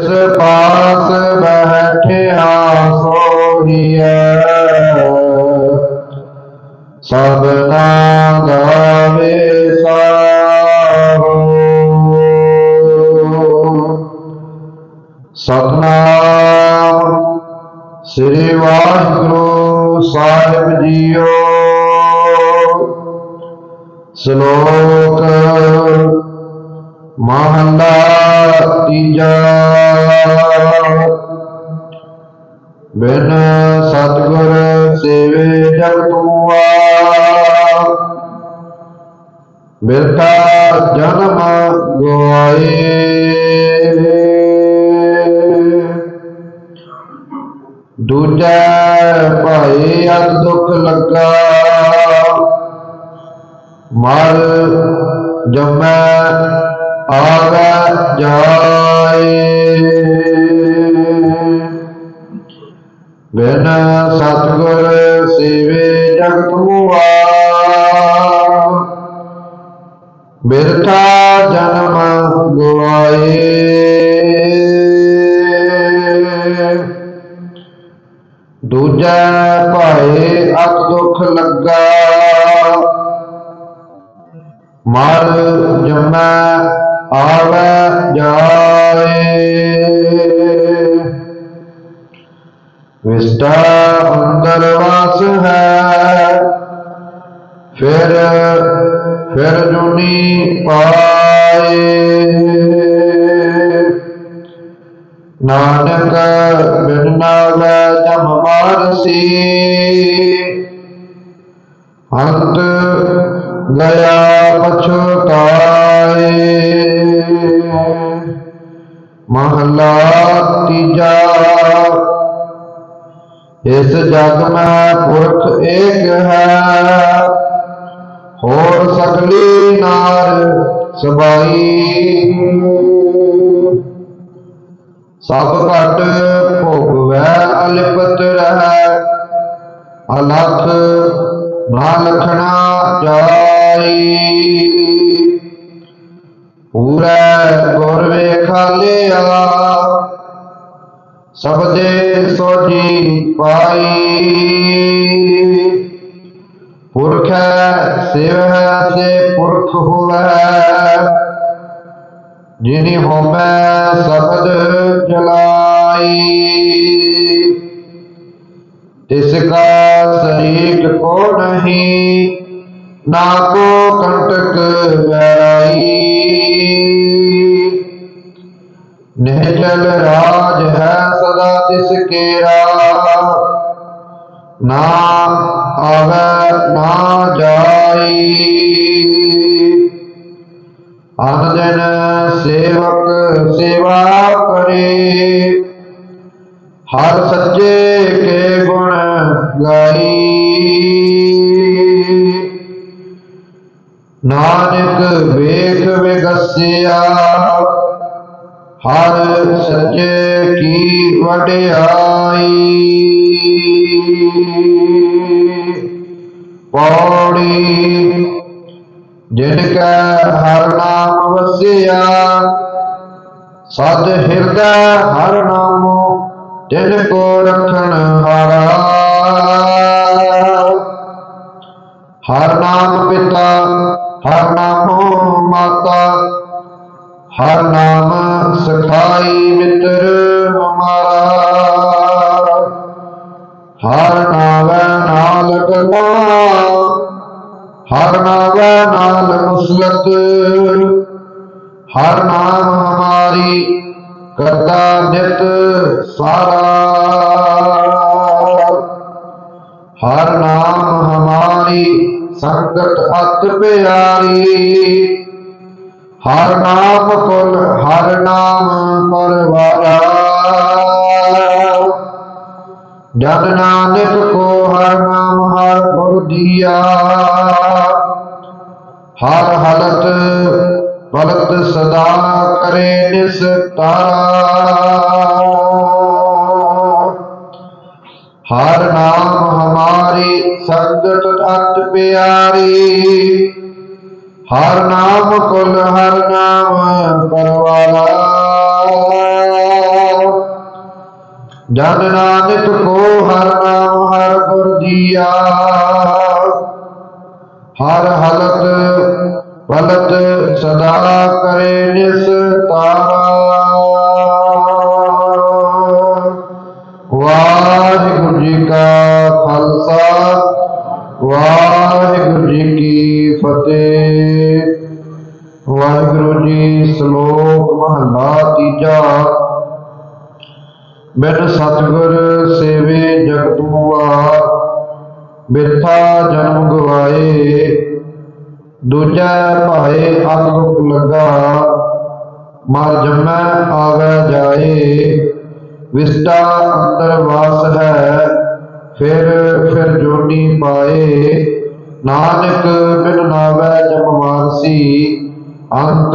ਜਿਸ ਪਾਸ ਬੈਠਿਆ ਸੋਹੀਐ ਸਭਨਾ ਗਾਵੇ ਸਾਰੋ ਸਤਨਾਮ ਸ੍ਰੀ ਵਾਹਿਗੁਰੂ ਸਾਹਿਬ ਜੀਓ। ਸ਼ਲੋਕ ਮਹੰਦਾ ਤੀਜਾ। ਬਿਨ ਸਤਗੁਰ ਸੇਵੇ ਜਗ ਮੁਆ ਬਿਰਥਾ ਜਨਮ ਗਵਾਏ। ਦੂਜਾ ਭਾਈ ਅਤ ਦੁੱਖ ਲੱਗਾ। ਮਰ ਜਮੈ ਆਵੈ ਜਾਏ। ਬਿਨ ਸਤਗੁਰ ਸੇਵੇ ਜਗਤ ਮੁਆ ਬਿਰਥਾ ਜਨਮ ਗਵਾਏ ਦੂਜਾ ਭਾਏ ਅਤ ਦੁਖ ਲੱਗਾ। ਮਰ ਜਮੈ ਆਵੈ ਜਾਏ। ਵਿਸਟਾ ਅੰਦਰ ਵਾਸ ਹੈ। ਫਿਰ ਫਿਰ ਜੁਨੀ ਪਾਏ। ਨਾਨਕ ਬਿਨ ਨਾਵੇ ਜਮ ਮਾਰਸੀ ਅੰਤ ਗਿਆ ਪਛਤਾਏ ਇਸ ਜਗ ਮੈਂ ਪੁਰਖ ਏਕ ਹੈ, ਹੋਰ ਸਗਲੀ ਨਾਰ ਸਬਾਈ। ਸਭ ਘਟ ਭੋਗਵੈ, ਅਲਿਪਤ ਰਹਿ, ਅਲਖ ਨਾ ਲਖਣਾ ਜਾਈ। ਪੂਰਾ ਗੁਰ ਵੇਖਾਲਿਆ ਸਬਦੇ ਸੋਜੀ ਪਾਈ। ਪੁਰਖ ਸਿਵ ਹੈ ਤੇ ਪੁਰਖ ਹੋਵੇ। ਜਿਨੀ ਹੋਵੇ ਸਬਦ ਜਲਾਈ। ਤਿਸ ਕਾ ਸਰੀਕ ਕੋ ਨਹੀਂ, ਨਾ ਕੋ ਕੰਟਕ ਵੈਰਾਈ। ਨਿਹਚਲ ਰਾਜ ਹੈ ਸਦਾ ਤਿਸ ਕੇਰਾ ਨਾ ਆਵੇ, ਨਾ ਜਾਈ। ਅਨ ਦਿਨ ਸੇਵਕ ਸੇਵਾ ਕਰੇ। ਹਰ ਸੱਚੇ ਕੇ ਗੁਣ ਗਾਈ। ਨਾਨਕ ਵੇਖ ਵਿਗਸਿਆ। ਹਰ ਸੱਚੇ ਕੀ ਵਡਿਆਈ। ਪੌੜੀ ਜਿਨ ਕੈ ਹਰ ਨਾਮ ਵਸਿਆ ਸਦ ਹਿਰਦੈ ਹਰ ਨਾਮੋ, ਤਿਨ ਕੋ ਰਖਣ ਹਾਰਾ। ਹਰ ਨਾਮ ਪਿਤਾ, ਹਰ ਨਾਮੋ ਮਾਤਾ ਹਰ ਨਾਮ ਸਖਾਈ ਮਿੱਤਰ ਹਮਾਰਾ। ਹਰ ਨਾਮੈ ਨਾਲ ਲਗਨਾ ਹਰ ਨਾਮੈ ਨਾਲ ਮੁਸਲਤ। ਹਰ ਨਾਮ ਹਮਾਰੀ ਕਰਤਾ ਨਿਤ ਸਾਰਾ। ਹਰ ਨਾਮ ਹਮਾਰੀ ਸੰਗਤ ਅਤ ਪਿਆਰੀ। ਹਰ ਨਾਮ ਕੁਲ ਹਰ ਨਾਮ ਪਰਵਾਰਾ ਜਨ ਨਾਨਕ ਕੋ ਹਰ ਨਾਮ, ਹਰ ਗੁਰ ਦੀਆ। ਹਰ ਹਲਤ ਭਗਤ ਸਦਾ ਕਰੇ ਨਿਸ਼ ਤਾਰਾ। ਹਰ ਨਾਮ ਹਮਾਰੀ ਸੰਗਤ ਅਤ ਪਿਆਰੀ। ਹਰ ਨਾਮ ਕੁਲ ਹਰ ਨਾਮ ਪਰਵਾਲਾ ਜਨ ਨਾਨਕ ਕੋ ਹਰ ਨਾਮ ਹਰ ਗੁਰ ਜੀਆ। ਹਰ ਹਲਤ ਵਲਤ ਸਦਾ ਸ਼ਲੋਕ ਮਹਲਾ ਤੀਜਾ। ਬਿਨ ਸਤਿਗੁਰ ਸੇਵੇ ਜਗਤ ਬੁਆ ਬਿਰਥਾ ਜਨਮ ਗਵਾਏ। ਦੂਜਾ ਭਾਏ ਅਨ ਦੁਖ ਮਰ ਜਮੈ ਆਵੈ ਜਾਏ। ਵਿਸਟਾ ਅੰਦਰ ਵਾਸ ਹੈ, ਫਿਰ ਫਿਰ ਜੋਨੀ ਪਾਏ। ਨਾਨਕ ਬਿਨ ਨਾਵੈ ਜਮ ਮਾਰਸੀ ਅੰਤ